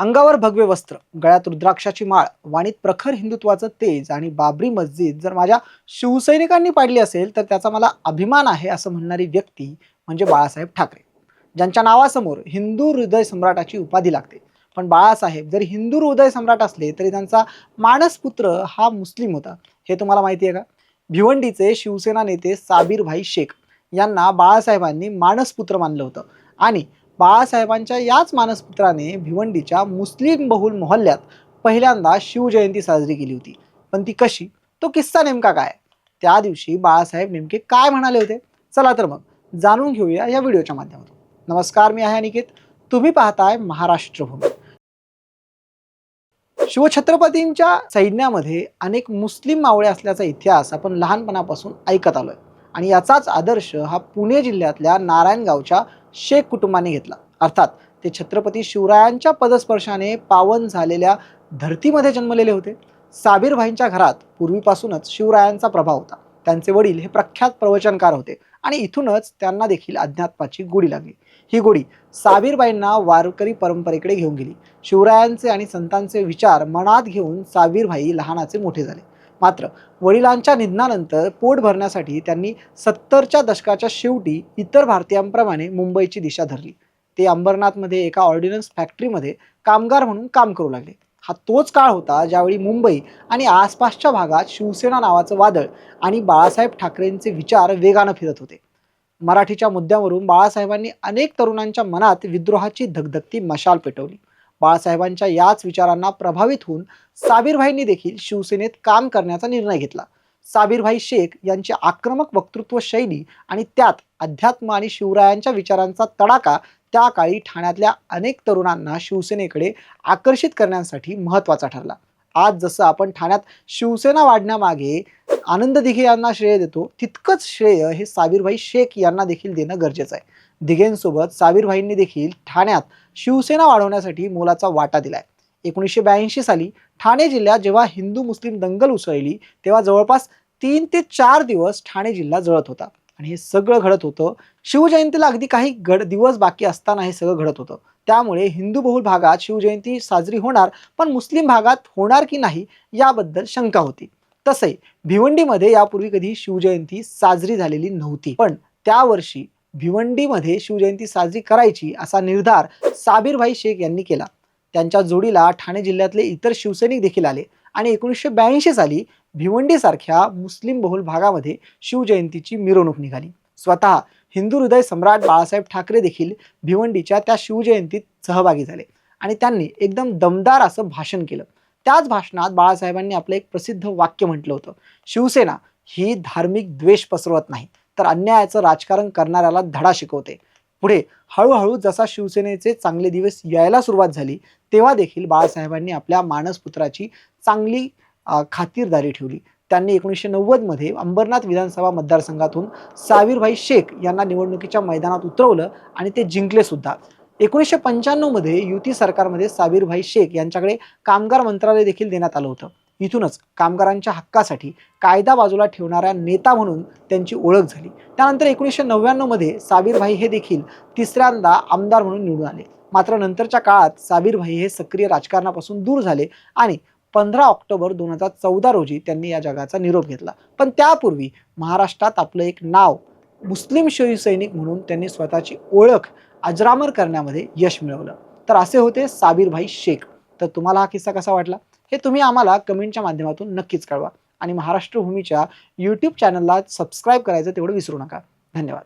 अंगावर भगवे वस्त्र गळ्यात रुद्राक्षाची माळ वाणीत प्रखर हिंदुत्वाचं तेज आणि बाबरी मस्जिद जर माझ्या शिवसैनिकांनी पाडली असेल तर त्याचा मला अभिमान आहे असं म्हणणारी व्यक्ती म्हणजे बाळासाहेब ठाकरे. ज्यांच्या नावासमोर हिंदू हृदय सम्राटाची उपाधी लागते. पण बाळासाहेब जरी हिंदू हृदय सम्राट असले तरी त्यांचा मानसपुत्र हा मुस्लिम होता. हे तुम्हाला माहिती आहे का? भिवंडीचे शिवसेना नेते साबीरभाई शेख यांना बाळासाहेबांनी मानसपुत्र मानलं होतं. आणि बाळासाहेबांच्या याच मानसपुत्राने भिवंडीच्या मुस्लिम बहुल मोहल्ल्यात पहिल्यांदा शिवजयंती साजरी केली होती. पण ती कशी? तो किस्सा नेमका काय? त्या दिवशी बाळासाहेब नेमके काय म्हणाले होते? चला तर मग जाणून घेऊया या व्हिडिओच्या माध्यमातून. नमस्कार मी आहे अनिकेत तुम्ही पाहताय महाराष्ट्रभूमी शिवछत्रपतींच्या सैन्यामध्ये अनेक मुस्लिम मावळे असल्याचा इतिहास आपण लहानपणापासून ऐकत आलोय. आणि याचाच आदर्श हा पुणे जिल्ह्यातल्या नारायणगावच्या शेख कुटुंबाने घेतला. अर्थात ते छत्रपती शिवरायांच्या पदस्पर्शाने पावन झालेल्या धर्तीमध्ये जन्मलेले होते. साबीरभाईंच्या घरात पूर्वीपासूनच शिवरायांचा प्रभाव होता. त्यांचे वडील हे प्रख्यात प्रवचनकार होते आणि इथूनच त्यांना देखील अध्यात्माची गोडी लागली. ही गोडी साबीरबाईंना वारकरी परंपरेकडे घेऊन गेली. शिवरायांचे आणि संतांचे विचार मनात घेऊन साबीरभाई लहानाचे मोठे झाले. मात्र वडिलांच्या निधनानंतर पोट भरण्यासाठी त्यांनी सत्तरच्या दशकाच्या शेवटी इतर भारतीयांप्रमाणे मुंबईची दिशा धरली. ते अंबरनाथमध्ये एका ऑर्डिनन्स फॅक्टरीमध्ये कामगार म्हणून काम करू लागले. हा तोच काळ होता ज्यावेळी मुंबई आणि आसपासच्या भागात शिवसेना नावाचं वादळ आणि बाळासाहेब ठाकरेंचे विचार वेगानं फिरत होते. मराठीच्या मुद्द्यावरून बाळासाहेबांनी अनेक तरुणांच्या मनात विद्रोहाची धगधगती मशाल पेटवली. बाळासाहेबांच्या याच विचारांना प्रभावित होऊन साबीरभाईंनी देखील शिवसेनेत काम करण्याचा निर्णय घेतला. साबीरभाई शेख यांची आक्रमक वक्तृत्व शैली आणि त्यात अध्यात्म आणि शिवरायांच्या विचारांचा तडाका त्या काळी ठाण्यातल्या अनेक तरुणांना शिवसेनेकडे आकर्षित करण्यासाठी महत्त्वाचा ठरला. आज जसं आपण ठाण्यात शिवसेना वाढण्यामागे आनंद दिघे यांना श्रेय देतो तितकंच श्रेय हे साबीरभाई शेख यांना देखील देणं गरजेचं आहे. दिघेंसोबत साबीरभाईंनी देखील ठाण्यात शिवसेना वाढवण्यासाठी मोलाचा वाटा दिलाय. एकोणीसशे ब्याऐंशी साली ठाणे जिल्ह्यात जेव्हा हिंदू मुस्लिम दंगल उसळली तेव्हा जवळपास तीन ते चार दिवस ठाणे जिल्हा जळत होता. आणि हे सगळं घडत होतं. शिवजयंतीला अगदी काही घड दिवस बाकी असताना हे सगळं घडत होतं. त्यामुळे हिंदू बहुल भागात शिवजयंती साजरी होणार पण मुस्लिम भागात होणार की नाही याबद्दल शंका होती. तसे भिवंडीमध्ये यापूर्वी कधी शिवजयंती साजरी झालेली नव्हती. पण त्या वर्षी भिवंडीमध्ये शिवजयंती साजरी करायची असा निर्धार साबीरभाई शेख यांनी केला. त्यांच्या जोडीला ठाणे जिल्ह्यातले इतर शिवसैनिक देखील आले आणि एकोणीसशे ब्याऐंशी साली भिवंडीसारख्या मुस्लिम बहुल भागामध्ये शिवजयंतीची मिरवणूक निघाली. स्वतः हिंदू हृदय सम्राट बाळासाहेब ठाकरे देखील भिवंडीच्या त्या शिवजयंतीत सहभागी झाले आणि त्यांनी एकदम दमदार असं भाषण केलं. त्याच भाषणात बाळासाहेबांनी आपलं एक प्रसिद्ध वाक्य म्हटलं होतं शिवसेना ही धार्मिक द्वेष पसरवत नाही. तर अन्यायाचं राजकारण करणाऱ्याला धडा शिकवते. पुढे हळूहळू जसा शिवसेनेचे चांगले दिवस यायला सुरुवात झाली तेव्हा देखील बाळासाहेबांनी आपल्या मानसपुत्राची चांगली खातिरदारी ठेवली. त्यांनी एकोणीसशे नव्वदमध्ये अंबरनाथ विधानसभा मतदारसंघातून सावीरभाई शेख यांना निवडणुकीच्या मैदानात उतरवलं आणि ते जिंकले सुद्धा. एकोणीसशे पंच्याण्णवमध्ये युती सरकारमध्ये सावीरभाई शेख यांच्याकडे कामगार मंत्रालय देखील देण्यात आलं होतं. इथूनच कामगारांच्या हक्कासाठी कायदा बाजूला ठेवणाऱ्या नेता म्हणून त्यांची ओळख झाली. त्यानंतर एकोणीसशे नव्याण्णवमध्ये साबीरभाई हे देखील तिसऱ्यांदा आमदार म्हणून निवडून आले. मात्र नंतरच्या काळात साबीरभाई हे सक्रिय राजकारणापासून दूर झाले आणि पंधरा ऑक्टोबर दोन हजार चौदा रोजी त्यांनी या जगाचा निरोप घेतला. पण त्यापूर्वी महाराष्ट्रात आपलं एक नाव मुस्लिम शिवसैनिक म्हणून त्यांनी स्वतःची ओळख अजरामर करण्यामध्ये यश मिळवलं. तर असे होते साबीरभाई शेख. तर तुम्हाला हा किस्सा कसा वाटला? हे तुम्ही आम्हाला कमेंटच्या माध्यमातून नक्कीच कळवा. आणि महाराष्ट्र भूमीच्या यूट्यूब चॅनलला सबस्क्राईब करायचं तेवढं विसरू नका. धन्यवाद.